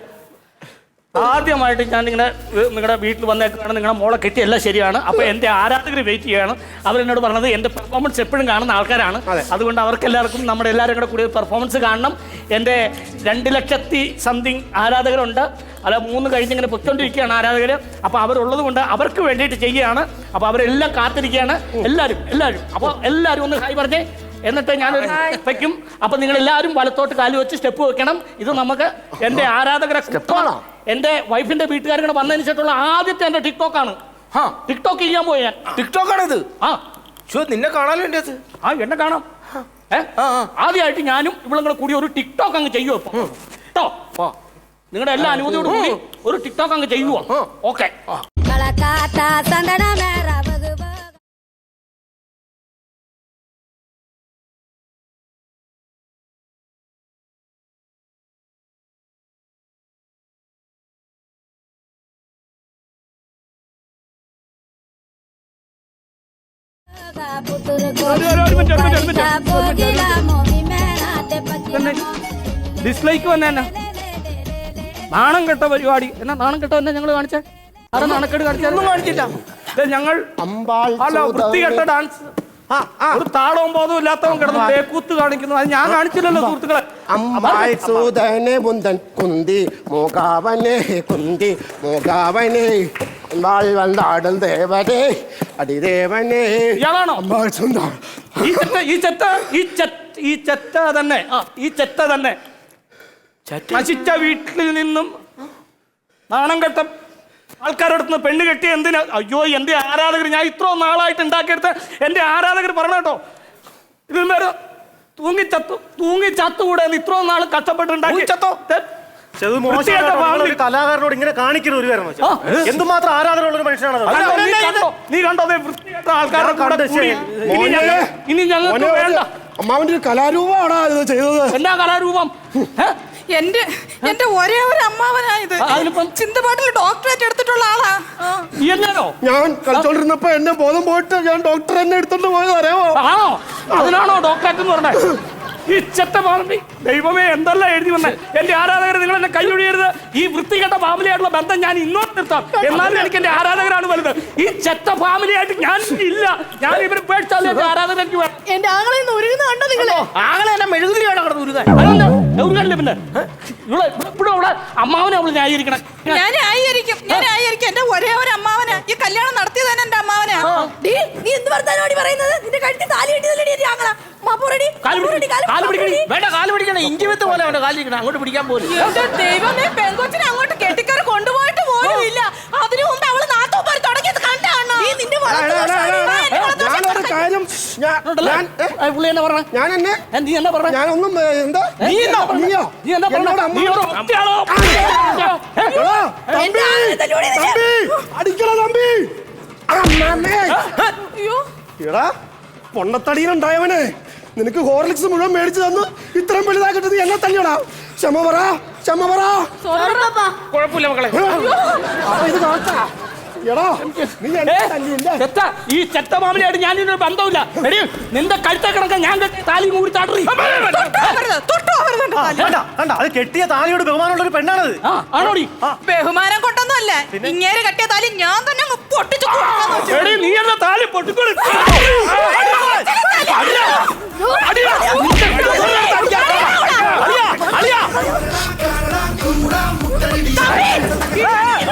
ആദ്യമായിട്ട് ഞാൻ നിങ്ങളുടെ നിങ്ങളുടെ വീട്ടിൽ വന്നേക്കാണ് നിങ്ങളുടെ മോളെ കെട്ടി എല്ലാം ശരിയാണ്. അപ്പോൾ എന്റെ ആരാധകർ വെയിറ്റ് ചെയ്യാണ്. അവരെന്നോട് പറഞ്ഞത് എന്റെ പെർഫോമൻസ് എപ്പോഴും കാണുന്ന ആൾക്കാരാണ്. അതുകൊണ്ട് അവർക്ക് എല്ലാവർക്കും നമ്മുടെ എല്ലാവരും കൂടെ കൂടി പെർഫോമൻസ് കാണണം. എന്റെ രണ്ട് ലക്ഷത്തി സംതിങ് ആരാധകരുണ്ട്. അല്ല മൂന്ന് കഴിഞ്ഞ് ഇങ്ങനെ പൊയ്ക്കൊണ്ടിരിക്കുകയാണ് ആരാധകർ അപ്പോൾ അവരുള്ളത് കൊണ്ട് അവർക്ക് വേണ്ടിയിട്ട് ചെയ്യുകയാണ് അപ്പോൾ അവരെല്ലാം കാത്തിരിക്കുകയാണ്. എല്ലാവരും എല്ലാവരും. അപ്പോൾ എല്ലാവരും ഒന്ന് ഹായ് പറഞ്ഞേ. എന്നിട്ട് ഞാൻ വെക്കും. അപ്പൊ നിങ്ങൾ എല്ലാവരും വലത്തോട്ട് കാലു വെച്ച് സ്റ്റെപ്പ് വെക്കണം. ഇത് നമുക്ക് എന്റെ ആരാധകരെ സ്റ്റെപ്പാണോ എന്റെ വൈഫിന്റെ വീട്ടുകാരും കൂടെ വന്നതിന് ശേഷമുള്ള ആദ്യത്തെ എന്റെ ടിക്ടോക്ക് ആണ്. ടിക്ടോക്ക് ചെയ്യാൻ പോയി ഞാൻ. ടിക്ടോക്ക് ഇത് ആ. ഷോ നിന്നെ കാണാലോ എന്റെ അത് ആ എന്നെ കാണാം. ആദ്യമായിട്ട് ഞാനും ഇവളും കൂടെ കൂടി ഒരു ടിക്ടോക്ക് അങ്ങ് ചെയ്യുവോ ഇപ്പൊ? കേട്ടോ നിങ്ങളുടെ എല്ലാ അനുമതിയോടും കൂടി ഒരു ടിക്ടോക്ക് അങ്ങ് ചെയ്യുവോ? ഓക്കെ. ഡിസ്ലൈക്ക് വന്നെ നാണം കെട്ട പരിപാടി. എന്നാ നാണം കെട്ട എന്നെ ഞങ്ങൾ കാണിച്ചേ? ആരാ നാണക്കേട് കാണിച്ചൊന്നും കാണിച്ചില്ല. ഞങ്ങൾ അമ്പാൾ അല്ല വൃത്തികെട്ട ഡാൻസ് ഒരു താളവും ബോധവും ഇല്ലാത്തവൻ കിടന്ന് തേക്കൂത്ത് കാണിക്കുന്നു. അത് ഞാൻ കാണിച്ചില്ലല്ലോ സുഹൃത്തുക്കളെ. അമ്പാൾ. സൂതനെ മുന്തൻ കുന്തി മോകാവനെ കുന്തി മോകാവനെ വന്നാടും ദേവനെ അടിദേവനെ. ഇയാളാണോ? അമ്പാൾ സുന്ദർ ഈ ചെത്ത ഈ ചെത്ത ഈ ചെത്ത ഈ ചെത്ത തന്നെ. ആ ഈ ചെത്ത തന്നെ. നശിച്ച വീട്ടിൽ നിന്നും നാണം കെട്ട ആൾക്കാരോട് നിന്ന് പെണ്ണ് കെട്ടി എന്തിനാ? അയ്യോ എന്റെ ആരാധകർ ഞാൻ ഇത്രയും നാളായിട്ട് ഉണ്ടാക്കിയെടുത്ത എന്റെ ആരാധകർ പറഞ്ഞു കേട്ടോ. ഇതിൽ മേലെ തൂങ്ങിച്ചത്തു തൂങ്ങി ചത്തുകൂടെ എന്ന് ഇത്രയും നാൾ കഷ്ടപ്പെട്ടുണ്ടാക്കി ചത്തോ? മോശമായിട്ടോ നിങ്ങളൊരു കലാകാരനോട് ഇങ്ങനെ കാണിക്കുന്ന ഒരു കാര്യം ആ. എന്തുമാത്രം ആരാധനയുള്ള ഒരു മനുഷ്യനാണത്? നീ കണ്ടോ? ആൾക്കാരുടെ കൂടെ കൂടി. ഇനി ഞങ്ങൾ- ഇനി ഞങ്ങൾക്ക് വേണ്ട. അമ്മാവന്റെ ഒരു കലാരൂപമാണോ ഇത് ചെയ്തത്? എല്ലാ കലാരൂപം? ഏ? എന്റെ എന്റെ ഒരേ ഒരു അമ്മാവനായത് ആ, ചിന്തപാട്ടിൽ ഡോക്ടറേറ്റ് എടുത്തിട്ടുള്ള ആളാ. ആ. നീ എന്നാണോ? ഞാൻ കളിച്ചോണ്ടിരുന്നപ്പോ എന്നെ ബോധം പോയിട്ട് ഞാൻ ഡോക്ടർ എന്നെ എടുത്തോണ്ട് പോയത് അറിയാമോ? ആണോ? അതിനാണോ ഡോക്ടറേറ്റ് എന്ന് പറഞ്ഞത് ഈ ചെത്ത പാമ്പി ദൈവമേ എന്തെല്ലാം എഴുതി വന്നേ? എന്റെ ആരാധകർ നിങ്ങൾ എന്നെ കൈയൊഴിയരുത്. ഈ വൃത്തികെട്ട ഫാമിലിയായിട്ടുള്ള ബന്ധം ഞാൻ ഇന്നോട്ട് നിർത്താം. എന്നാലും എനിക്ക് എന്റെ ആരാധകരാണ് വലുത്. ഈ ചെത്ത ഫാമിലിയായിട്ട് ഞാൻ ഇല്ല. ഞാൻ ഇവരെ പേടിച്ചാലും എന്റെ ആരാധകർ എനിക്ക് വേണം. എന്റെ ആങ്ങളെ ഇന്ന് ഒരുങ്ങുന്ന കണ്ടോ നിങ്ങൾ ആങ്ങളെ എന്നെ മെഴുകുതിരിയാണ് കിടന്ന് ഉരുകാൻ പിന്നെ? ഇവിടെ ഇവിടെ ഇവിടെ അമ്മാവനെ അവൾ ന്യായീകരിക്കണം. ഞാൻ ആയിരിക്കും ഞാൻ ആയിരിക്കും എന്റെ ഒരേ ഒരു അമ്മാവനാ. ഈ കല്യാണം നടത്തിയത് തന്നെ എന്റെ അമ്മാവനാ. നീ എന്ത് വർത്താനോടി പറയുന്നത്? നിന്റെ കഴുത്തിൽ താലി കെട്ടിയതല്ലേ ആങ്ങള? വേണ്ട കാൽ പിടിക്കണേ ഇഞ്ചി വിത്ത് പോലെ അവന്റെ കാൽ ഇരിക്കണം അങ്ങോട്ട് പിടിക്കാൻ പോലും. ദൈവമേ പെങ്കൊച്ചിനെ അങ്ങോട്ട് കെട്ടിക്കറി കൊണ്ടുപോയിട്ട് പോലും ഇല്ല. അതിനു മുമ്പ് അവൾ നാത്തോപ്പാരി തുടങ്ങിയത് കണ്ടാണോ നിന്റെ കാര്യം ഞാൻ എന്നാ പറഞ്ഞ? ഞാൻ എന്നെ നീ പറഞ്ഞ? ഞാനൊന്നും എന്താ? നീ നീയോ? നീ എന്താ? തമ്പി. അയ്യോ. എടാ പൊണ്ണത്തടിയിലുണ്ടായവനെ. നിനക്ക് ഹോർലിക്സ് മുഴുവൻ മേടിച്ചു തന്നു ഇത്രയും വലുതാക്കിട്ട് നീ എന്നെ തന്നെയാടാ. ക്ഷമ പറ ക്ഷമ പറ. കുഴപ്പമില്ല മക്കളെ. അപ്പൊ ഇത് കാട്ടാ എടാ നീ എന്നെ തല്ലിയില്ലേ? ചെത്ത ഈ ചെത്ത ഞാൻ ഇതിനൊരു ബന്ധമില്ല എടി നിന്റെ കഴുത്ത കിടക്കാൻ ഞാൻ താലി മൂടി താട്ടി അത് കെട്ടിയ താലിയോട് ബഹുമാനമുള്ള ഒരു പെണ്ണാണത്. ആണോടി? ബഹുമാനം കൊണ്ടൊന്നും അല്ല ഇങ്ങേര് കെട്ടിയ താലി ഞാൻ തന്നെ പൊട്ടിച്ചു. എടി നീ എന്ന താലി പൊട്ടിക്കൊളി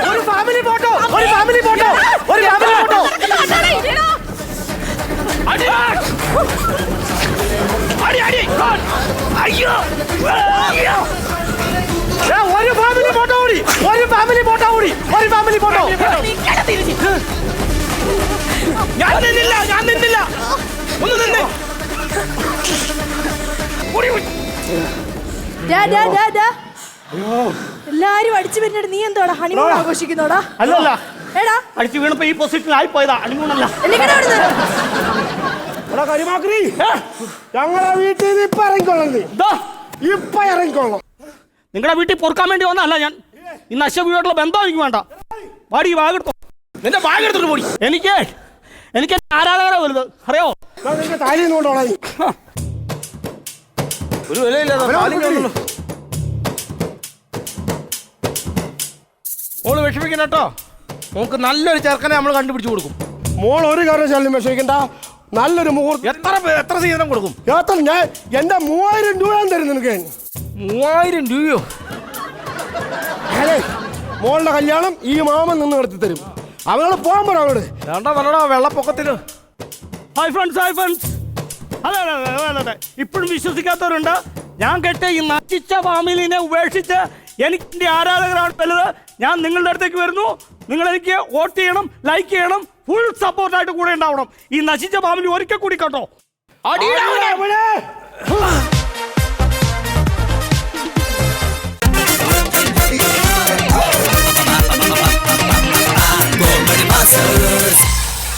ഒരു ഫാമിലി ഫോട്ടോ ഒരു ഫാമിലി ഫോട്ടോ ഒരു ഫാമിലി ഫോട്ടോ അടി അടി. അയ്യോ. ഒരു ഫാമിലി ഫോട്ടോ കൂടി ഒരു ഫാമിലി ഫോട്ടോ കൂടി ഒരു ഫാമിലി ഫോട്ടോ ഞാൻ നിന്നില്ല ഞാൻ നിന്നില്ല. ഒന്ന് നിന്നേ. എല്ലാരും അടിച്ചു വരുന്നിട്ട് നീ എന്തോടാ? ഹണിമൂൺ ആഘോഷിക്കുന്നോടാ? അല്ലല്ല. എടാ. അടിച്ചു വീണപ്പോ ഈ പൊസിഷനിൽ ആയി പോയതാ. ഹണിമൂൺ അല്ല. എടാ കരിമാക്രി. ഞങ്ങളെ വീട്ടിൽ നിന്ന് ഇപ്പൊ ഇറങ്ങിക്കൊള്ളാം ദാ, ഇപ്പൊ ഇറങ്ങിക്കൊള്ളാം നിങ്ങളുടെ വീട്ടിൽ പൊറുക്കാൻ വേണ്ടി വന്നല്ല ഞാൻ. ഈ നശ വീട്ടിലുള്ള ബന്ധം എനിക്ക് വേണ്ട. വാടി വാഗെടുത്തോ നിന്റെ ബാഗ് എടുത്തിട്ട് പോടി. എനിക്ക് എനിക്ക് ആരാധകരെ വലുത്. അറിയോ? എടാ, നിന്റെ താലി കൊണ്ടോളാം നീ. ഒരു വിലയില്ലാതെ വന്നല്ലോ. മോൾ വിഷമിക്കണ്ട കേട്ടോ. നമുക്ക് നല്ലൊരു ചെറുക്കനെ നമ്മൾ കണ്ടുപിടിച്ചു കൊടുക്കും. മോൾ ഒരു കാരണവശാലും വിഷമിക്കണ്ട. നല്ലൊരു മുഹൂർത്തം എത്ര പേ- എത്ര സീതനം കൊടുക്കും? എത്ര ഞാൻ എന്റെ മൂവായിരം രൂപ ഞാൻ തരും നിനക്ക്. ഞാൻ. മൂവായിരം രൂപയോ? അതെ മോളുടെ കല്യാണം ഈ മാമൻ നിന്ന് നടത്തി തരും അവനോട് പോകാൻ പറ അവനോട്. വേണ്ട വല്ലടാ വെള്ളപ്പൊക്കത്തിന് ഹൈ ഫ്രണ്ട്സ് ഹൈ ഫ്രണ്ട്സ് അതെ അതെ അതെ അതെ അതെ. ഇപ്പോഴും വിശ്വസിക്കാത്തവരുണ്ട്. ഞാൻ കേട്ട ഈ നശിച്ച ഫാമിലിനെ ഉപേക്ഷിച്ച് എനിക്ക് എന്റെ ആരാധകരാണ് വലുത്. ഞാൻ നിങ്ങളുടെ അടുത്തേക്ക് വരുന്നു. നിങ്ങൾ എനിക്ക് വോട്ട് ചെയ്യണം ലൈക്ക് ചെയ്യണം ഫുൾ സപ്പോർട്ടായിട്ട് കൂടെ ഉണ്ടാവണം. ഈ നശിച്ച ഫാമിലി ഒരിക്കൽ കൂടി കേട്ടോ. അവനെ! Masters